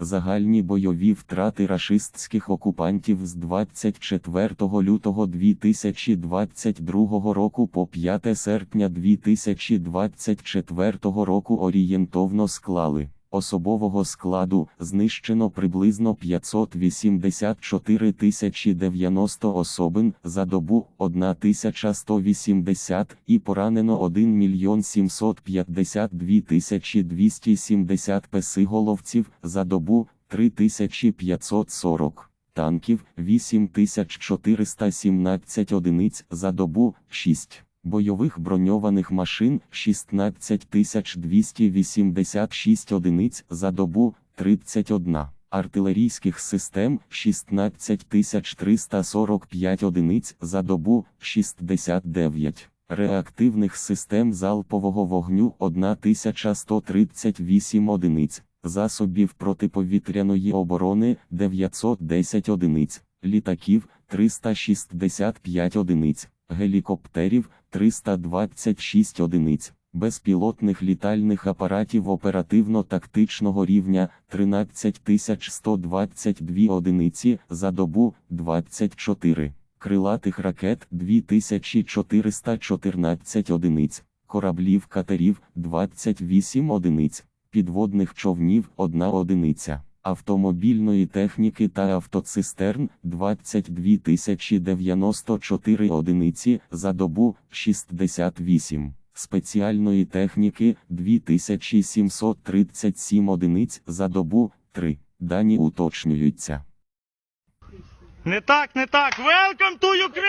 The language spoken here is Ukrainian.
Загальні бойові втрати рашистських окупантів з 24 лютого 2022 року по 5 серпня 2024 року орієнтовно склали. Особового складу знищено приблизно 584 тисячі 90 особин за добу 1180 і поранено 1 мільйон 752 тисячі 270 песиголовців за добу 3540 танків 8417 одиниць за добу 6 бойових броньованих машин 16286 одиниць за добу 31, артилерійських систем 16345 одиниць за добу 69, реактивних систем залпового вогню 1138 одиниць, засобів протиповітряної оборони 910 одиниць, літаків 365 одиниць, гелікоптерів 326 одиниць, безпілотних літальних апаратів оперативно-тактичного рівня 13122 одиниці за добу 24, крилатих ракет 2414 одиниць, кораблів катерів 28 одиниць, підводних човнів 1 одиниця. Автомобільної техніки та автоцистерн 22 094 одиниці за добу 68, спеціальної техніки 2737 одиниць за добу 3. Дані уточнюються. Не так, не так. Welcome to Ukraine!